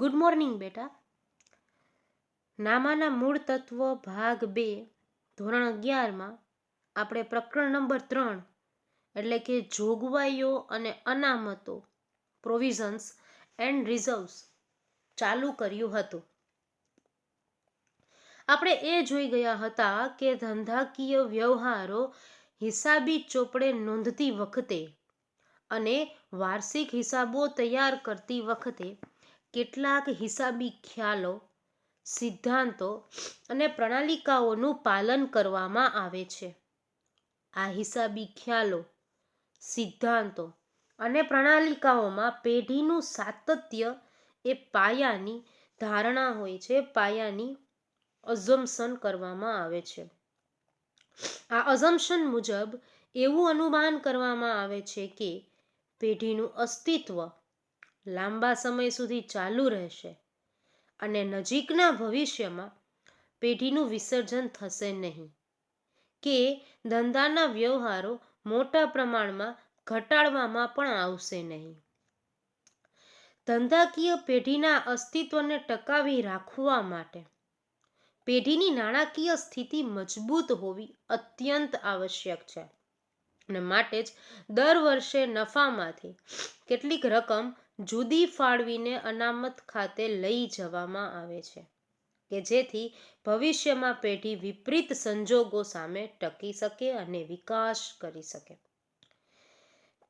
Good morning બેટા. નામાના મૂળ તત્વ ભાગ બે, ધોરણ અગિયારમાં આપણે પ્રકરણ નંબર ત્રણ, એટલે કે જોગવાઈઓ અને અનામતો પ્રોવિઝન્સ એન્ડ રિઝર્વ્સ ચાલુ કર્યું હતું. આપણે એ જોઈ ગયા હતા કે ધંધાકીય વ્યવહારો હિસાબી ચોપડે નોંધતી વખતે અને વાર્ષિક હિસાબો તૈયાર કરતી વખતે કેટલાક હિસાબી ખ્યાલો, સિદ્ધાંતો અને પ્રણાલિકાઓનું પાલન કરવામાં આવે છે. આ હિસાબી ખ્યાલો, સિદ્ધાંતો અને પ્રણાલિકાઓમાં પેઢીનું સાતત્ય એ પાયાની ધારણા હોય છે, પાયાની અઝમ્પશન કરવામાં આવે છે. આ અઝમ્પશન મુજબ એવું અનુમાન કરવામાં આવે છે કે પેઢીનું અસ્તિત્વ લાંબા સમય સુધી ચાલુ રહેશે અને નજીકના ભવિષ્યમાં પેઢીનું વિસર્જન થશે નહીં. કે ધંધાના વ્યવહારો મોટા પ્રમાણમાં ઘટાડવામાં પણ આવશે નહીં. ધંધાકીય પેઢીના અસ્તિત્વને ટકાવી રાખવા માટે પેઢીની નાણાકીય સ્થિતિ મજબૂત હોવી અત્યંત આવશ્યક છે. અને માટે જ દર વર્ષે નફામાંથી કેટલીક રકમ જુદી ફાળવીને અનામત ખાતે લઈ જવામાં આવે છે, કે જેથી ભવિષ્યમાં પેઢી વિપરીત સંજોગો સામે ટકી શકે અને વિકાસ કરી શકે.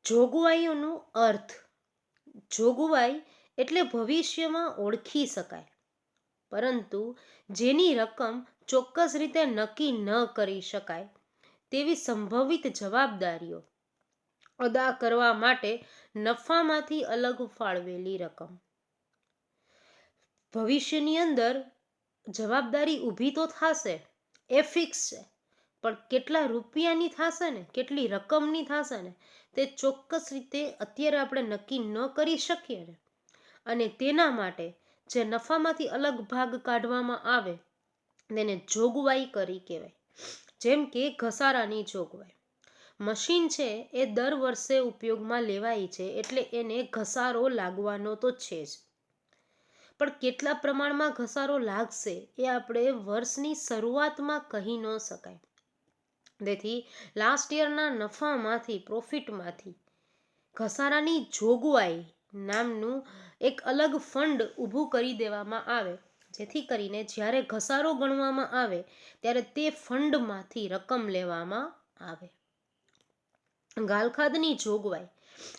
જોગવાઈઓનું અર્થ, જોગવાઈ એટલે ભવિષ્યમાં ઓળખી શકાય, પરંતુ જેની રકમ ચોક્કસ રીતે નક્કી ન કરી શકાય તેવી સંભવિત જવાબદારીઓ અદા કરવા માટે નફામાંથી અલગ ફાળવેલી રકમ. ભવિષ્યની અંદર જવાબદારી ઊભી તો થશે, એ ફિક્સ છે, પણ કેટલા રૂપિયાની થશે ને, કેટલી રકમની થશે ને, તે ચોક્કસ રીતે અત્યારે આપણે નક્કી ન કરી શકીએ ને. અને તેના માટે જે નફામાંથી અલગ ભાગ કાઢવામાં આવે, તેને જોગવાઈ કરી કહેવાય. જેમ કે ઘસારાની જોગવાઈ. મશીન છે એ દર વર્ષે ઉપયોગમાં લેવાય છે એટલે એને ઘસારો લાગવાનો તો છે જ. પણ કેટલા પ્રમાણમાં ઘસારો લાગશે એ આપણે વર્ષની શરૂઆતમાં કહી ન શકાય. તેથી લાસ્ટ યરના નફામાંથી પ્રોફિટમાંથી ઘસારાની જોગવાઈ નામનું એક અલગ ફંડ ઊભું કરી દેવામાં આવે. જેથી કરીને જ્યારે ઘસારો ગણવામાં આવે, ત્યારે તે ફંડમાંથી રકમ લેવામાં આવે. ગાલખાદની જોગવાઈ.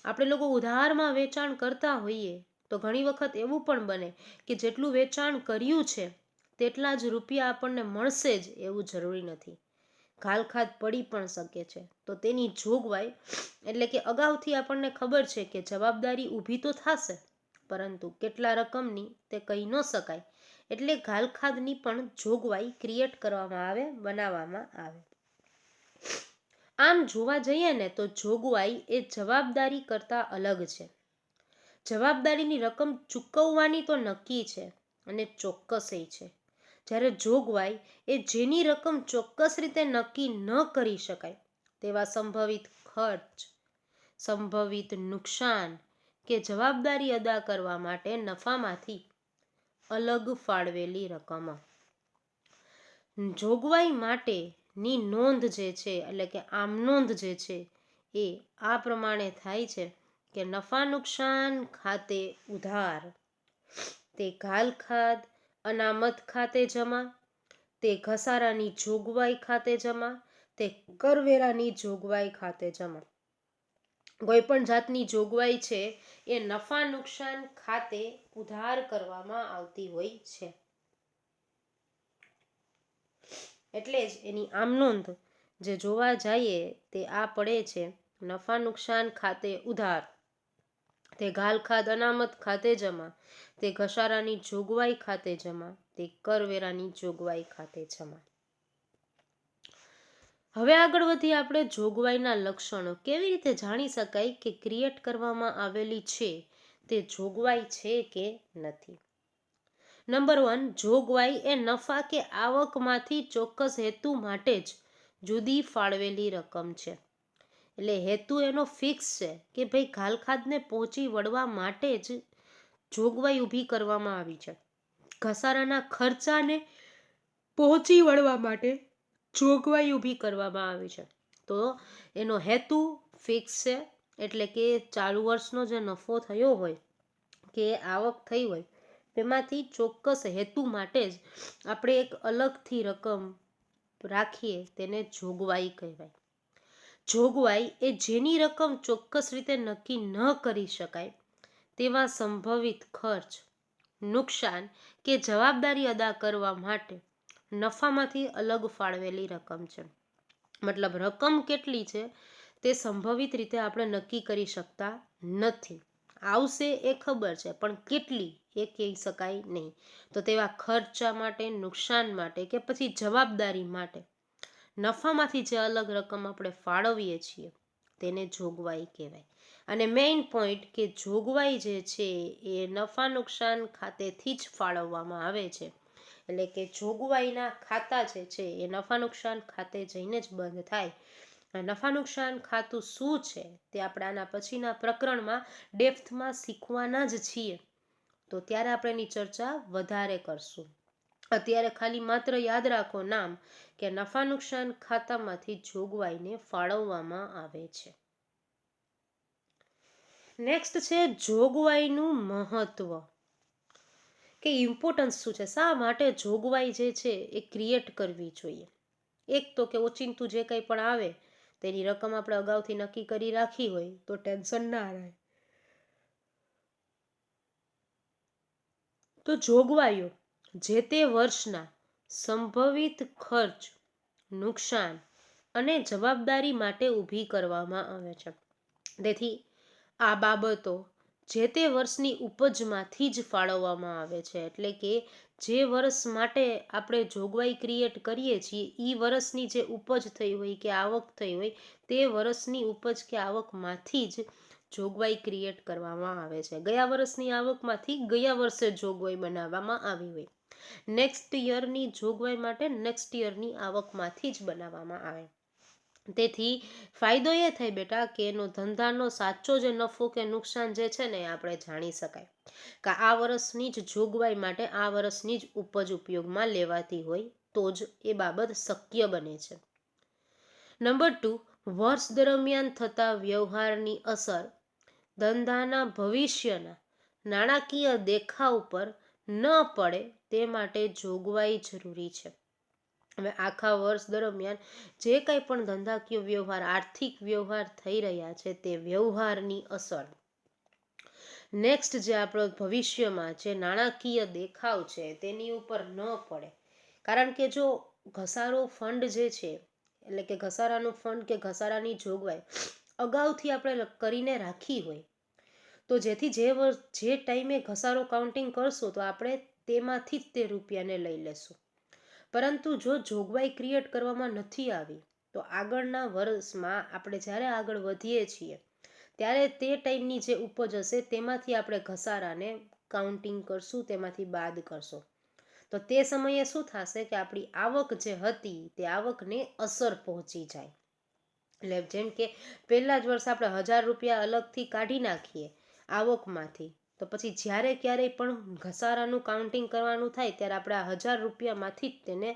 આપણે લોકો ઉધારમાં વેચાણ કરતા હોઈએ, તો ઘણી વખત એવું પણ બને કે જેટલું વેચાણ કર્યું છે, તેટલા જ રૂપિયા આપણને મળશે જ એવું જરૂરી નથી. ઘાલખાદ પડી પણ શકે છે. તો તેની જોગવાઈ એટલે કે અગાઉથી આપણને ખબર છે કે જવાબદારી ઊભી તો થશે, પરંતુ કેટલા રકમની તે કહી ન શકાય. એટલે ઘાલખાદની પણ જોગવાઈ ક્રિએટ કરવામાં આવે, બનાવવામાં આવે. આમ જોવા જઈએ ને તો જોગવાઈ એ જવાબદારી કરતાં અલગ છે. જવાબદારીની રકમ ચૂકવવાની તો નક્કી છે અને ચોક્કસય છે. જ્યારે જોગવાઈ એ જેની રકમ ચોક્કસ રીતે નક્કી ન કરી શકાય, તેવા સંભવિત ખર્ચ, સંભવિત નુકસાન કે જવાબદારી અદા કરવા માટે નફામાંથી અલગ ફાળવેલી રકમ. જોગવાઈ માટેની નોંધ જે છે, એટલે કે આમ નોંધ જે છે, એ આ પ્રમાણે થાય છે કે નફા નુકસાન ખાતે ઉધાર, તે ઘાલ ખાદ અનામત ખાતે જમા, તે ઘસારાની જોગવાઈ ખાતે જમા, તે કરવેરાની જોગવાઈ ખાતે જમા. કોઈ પણ જાતની જોગવાઈ છે, એ નફા નુકસાન ખાતે ઉધાર કરવામાં આવતી હોય છે. એટલે જ એની આમ નોંધ, જે જોવા જઈએ તે આ પડે છે, નફા નુકસાન ખાતે ઉધાર. તે ગાલખાદ અનામત ખાતે જમા, તે ઘસારાની જોગવાઈ ખાતે જમા, તે કરવેરાની જોગવાઈ ખાતે જમા. હવે આગળ વધી આપણે જોગવાઈના લક્ષણો. કેવી રીતે જાણી શકાય કે ક્રિએટ કરવામાં આવેલી છે તે જોગવાઈ છે કે નથી? નંબર વન, જોગવાઈ એ નફા કે આવકમાંથી ચોક્કસ હેતુ માટે જ જુદી ફાળવેલી રકમ છે. એટલે હેતુ એનો ફિક્સ છે કે ભાઈ ઘાલખાદને પહોંચી વળવા માટે જ જોગવાઈ ઊભી કરવામાં આવી છે. ઘસારાના ખર્ચાને પહોંચી વળવા માટે જોગવાઈ ઊભી કરવામાં આવી છે. તો એનો હેતુ ફિક્સ છે, એટલે કે ચાલુ વર્ષનો જે નફો થયો હોય, કે આવક થઈ હોય, તેમાંથી ચોક્કસ હેતુ માટે જ આપણે એક અલગથી રકમ રાખીએ તેને જોગવાઈ કહેવાય. જોગવાઈ એ જેની રકમ ચોક્કસ રીતે નક્કી ન કરી શકાય, તેવા સંભવિત ખર્ચ, નુકસાન કે જવાબદારી અદા કરવા માટે નફામાંથી અલગ ફાળવેલી રકમ છે. મતલબ રકમ કેટલી છે તે સંભવિત રીતે આપણે નક્કી કરી શકતા નથી. આવશે એ ખબર છે, પણ કેટલી એ કહી શકાય નહીં. તો તેવા ખર્ચા માટે, નુકસાન માટે કે પછી જવાબદારી માટે નફામાંથી જે અલગ રકમ આપણે ફાળવીએ છીએ તેને જોગવાઈ કહેવાય. અને મેઇન પોઈન્ટ કે જોગવાઈ જે છે એ નફા નુકસાન ખાતેથી જ ફાળવવામાં આવે છે. એટલે કે જોગવાઈના ખાતા જે છે, એ નફા નુકસાન ખાતે જઈને જ બંધ થાય. નફા નુકસાન ખાતું શું છે, તે આપણે આના પછીના પ્રકરણમાં ડેપ્થમાં શીખવાના જ છીએ. તો ત્યારે આપણે એની ચર્ચા વધારે કરશું. અત્યારે ખાલી માત્ર યાદ રાખો નામ, કે નફા નુકસાન ખાતામાંથી જોગવાઈને ફાળવવામાં આવે છે. નેક્સ્ટ છે, જોગવાઈનું મહત્વ. કે ઇમ્પોર્ટન્સ શું છે? શા માટે જોગવાઈ જે છે એ ક્રિએટ કરવી જોઈએ? એક તો કે ઓચિંતું જે કંઈ પણ આવે, તેની રકમ આપણે અગાઉથી નક્કી કરી રાખી હોય, તો ટેન્શન ના રહે. તો જોગવાઈઓ, જે તે વર્ષના સંભવિત ખર્ચ, નુકસાન અને જવાબદારી માટે ઊભી કરવામાં આવે છે. તેથી આ બાબતો જે તે વર્ષની ઉપજમાંથી જ ફાળવવામાં આવે છે. એટલે કે જે વર્ષ માટે આપણે જોગવાઈ ક્રિએટ કરીએ છીએ એ વર્ષની જે ઉપજ થઈ હોય કે આવક થઈ હોય, તે વર્ષની ઉપજ કે આવકમાંથી જ જોગવાઈ ક્રિએટ કરવામાં આવે છે. ગયા વર્ષની આવકમાંથી ગયા વર્ષે જોગવાઈ બનાવવામાં આવી હોય. નેક્સ્ટ યરની જોગવાઈ માટે નેક્સ્ટ યરની આવકમાંથી જ બનાવવામાં આવે. તેથી ફાયદો એ થાય બેટા કે એનો ધંધાનો સાચો જે નફો કે નુકસાન જે છે ને એ આપણે જાણી શકાય. કે આ વર્ષની જ જોગવાઈ માટે આ વર્ષની જ ઉપજ ઉપયોગમાં લેવાતી હોય તો જ એ બાબત શક્ય બને છે. નંબર ટુ, વર્ષ દરમિયાન થતા વ્યવહારની અસર. ધંધાના ભવિષ્યના નાણાકીય દેખાવ પર ન પડે તે માટે જોગવાઈ જરૂરી છે. હવે આખા વર્ષ દરમિયાન જે કંઈ પણ ધંધાકીય વ્યવહાર, આર્થિક વ્યવહાર થઈ રહ્યા છે તે વ્યવહારની અસર. નેક્સ્ટ જે આપણો ભવિષ્યમાં જે નાણાકીય દેખાવ છે તેની ઉપર ન પડે. કારણ કે જો ઘસારો ફંડ જે છે, એટલે કે ઘસારાનું ફંડ કે ઘસારાની જોગવાઈ અગાઉથી આપણે કરીને રાખી હોય, તો જેથી જે વર્ષ જે ટાઈમે ઘસારો કાઉન્ટિંગ કરશું તો આપણે તેમાંથી જ તે રૂપિયાને લઈ લેશું. પરંતુ જો જોગવાઈ ક્રિએટ કરવામાં નથી આવી, તો આગળના વર્ષમાં આપણે જ્યારે આગળ વધીએ છીએ, ત્યારે તે ટાઈમની જે ઉપજ હશે તેમાંથી આપણે ઘસારાને કાઉન્ટિંગ કરશું, તેમાંથી બાદ કરશો. તો તે સમયે શું થશે કે આપણી આવક જે હતી, તે આવકને અસર પહોંચી જાય. એટલે જેમ કે પહેલા જ વર્ષે આપણે હજાર રૂપિયા અલગથી કાઢી નાખીએ આવકમાંથી તો પછી જ્યારે ક્યારેય પણ ઘસારાનું કાઉન્ટિંગ કરવાનું થાય ત્યારે આપણે આ હજાર રૂપિયામાંથી જ તેને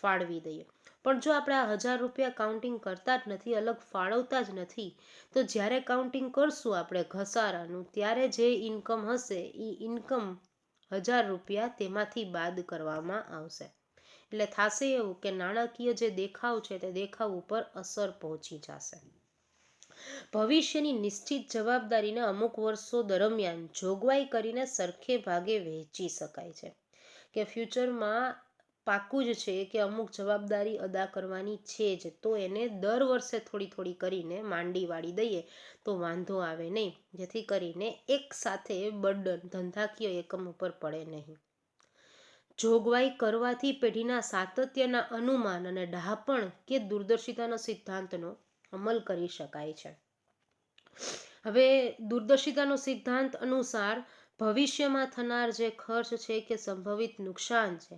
ફાળવી દઈએ. પણ જો આપણે આ હજાર રૂપિયા કાઉન્ટિંગ કરતા જ નથી, અલગ ફાળવતા જ નથી, તો જ્યારે કાઉન્ટિંગ કરશું આપણે ઘસારાનું, ત્યારે જે ઇન્કમ હશે એ ઇન્કમ હજાર રૂપિયા તેમાંથી બાદ કરવામાં આવશે. એટલે થશે એવું કે નાણાકીય જે દેખાવ છે તે દેખાવ ઉપર અસર પહોંચી જશે. ભવિષ્યની નિશ્ચિત જવાબદારીને અમુક વર્ષો દરમિયાન જોગવાઈ કરીને સરખે ભાગે વહેંચી શકાય છે. કે ફ્યુચરમાં પાકું જ છે કે અમુક જવાબદારી અદા કરવાની છે જ, તો એને દર વર્ષે થોડી થોડી કરીને માંડી વાળી દઈએ, તો વાંધો આવે નહીં. જેથી કરીને એક સાથે બર્ડન ધંધાકીય એકમ ઉપર પડે નહીં. જોગવાઈ કરવાથી પેઢીના સાતત્યના અનુમાન અને ડહાપણ કે દૂરદર્શિતાના સિદ્ધાંતનો અમલ કરી શકાય છે. હવે દૂરદર્શિતાનો સિદ્ધાંત અનુસાર ભવિષ્યમાં થનાર જે ખર્ચ છે કે સંભવિત નુકસાન છે,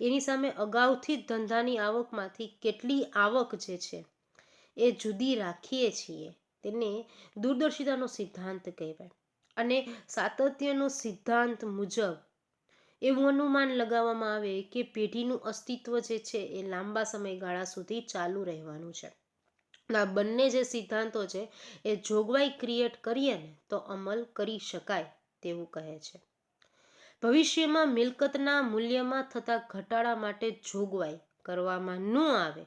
એની સામે અગાઉથી જ ધંધાની આવકમાંથી કેટલી આવક જે છે, એ જુદી રાખીએ છીએ, તેને દૂરદર્શિતાનો સિદ્ધાંત કહેવાય. અને સાતત્યનો સિદ્ધાંત મુજબ એવું અનુમાન લગાવવામાં આવે કે પેઢીનું અસ્તિત્વ જે છે, એ લાંબા સમયગાળા સુધી ચાલુ રહેવાનું છે. આ બંને જે સિદ્ધાંતો છે, એ જોગવાઈ ક્રિએટ કરીએ ને, તો અમલ કરી શકાય તેવું કહે છે. ભવિષ્યમાં મિલકતના મૂલ્યમાં થતા ઘટાડા માટે જોગવાઈ કરવામાં ન આવે,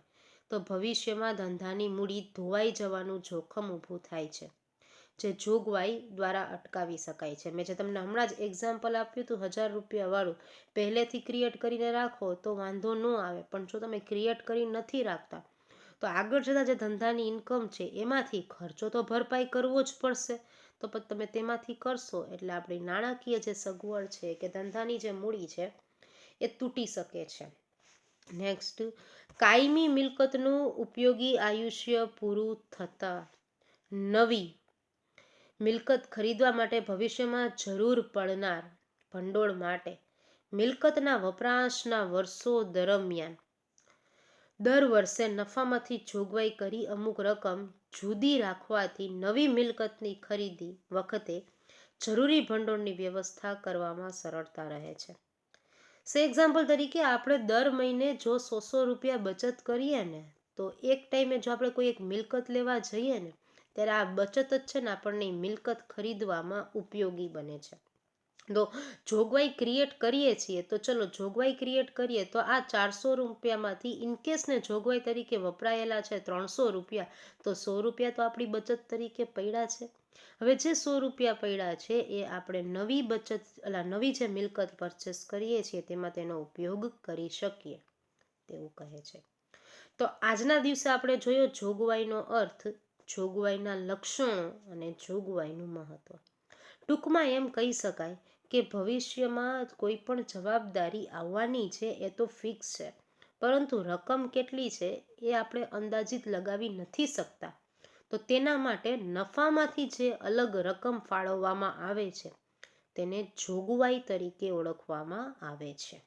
તો ભવિષ્યમાં ધંધાની મૂડી ધોવાઈ જવાનું જોખમ ઊભું થાય છે, જે જોગવાઈ દ્વારા અટકાવી શકાય છે. મેં જે તમને હમણાં જ એક્ઝામ્પલ આપ્યું હતું, હજાર રૂપિયાવાળું પહેલેથી ક્રિએટ કરીને રાખો તો વાંધો ન આવે, પણ જો તમે ક્રિએટ કરી નથી રાખતા તો આગળ જતાં જે ધંધાની ઇન્કમ છે, એમાંથી ખર્ચો તો ભરપાઈ કરવો જ પડશે. તો પછી તમે તેમાંથી કરશો એટલે આપણી નાણાકીય જે સગવડ છે કે ધંધાની જે મૂડી છે, એ તૂટી શકે છે. નેક્સ્ટ કાયમી મિલકતનું ઉપયોગી આયુષ્ય પૂરું થતાં નવી મિલકત ખરીદવા માટે ભવિષ્યમાં જરૂર પડનાર ભંડોળ માટે મિલકતના વપરાશના વર્ષો દરમિયાન દર વર્ષે નફામાંથી જોગવાઈ કરી અમુક રકમ જુદી રાખવાથી નવી મિલકતની ખરીદી વખતે જરૂરી ભંડોળની વ્યવસ્થા કરવામાં સરળતા રહે છે. સે એક્ઝામ્પલ તરીકે આપણે દર મહિને જો સો સો રૂપિયા બચત કરીએ ને, તો એક ટાઈમે જો આપણે કોઈ એક મિલકત લેવા જઈએ ને, ત્યારે આ બચત જ છે ને આપણને મિલકત ખરીદવામાં ઉપયોગી બને છે. તો જોગવાઈ ક્રિએટ કરીએ છીએ, તો ચલો જોગવાઈ ક્રિએટ કરીએ, તો આ ચારસો રૂપિયામાંથી ઇનકેસને જોગવાઈ તરીકે વપરાયેલા છે ત્રણસો રૂપિયા, તો સો રૂપિયા તો આપણી બચત તરીકે પડ્યા છે. હવે જે સો રૂપિયા પડ્યા છે એ આપણે નવી બચત, અલા નવી જે મિલકત પરચેસ કરીએ છીએ તેમાં તેનો ઉપયોગ કરી શકીએ, તેવું કહે છે. તો આજના દિવસે આપણે જોયો જોગવાઈનો અર્થ, જોગવાઈના લક્ષણો અને જોગવાઈનું મહત્વ. ટૂંકમાં એમ કહી શકાય કે ભવિષ્યમાં કોઈ પણ જવાબદારી આવવાની છે એ તો ફિક્સ છે. પરંતુ રકમ કેટલી છે એ આપણે અંદાજિત લગાવી નથી શકતા. તો તેના માટે નફામાંથી જે અલગ રકમ ફાળવવામાં આવે છે, તેને જોગવાઈ તરીકે ઓળખવામાં આવે છે.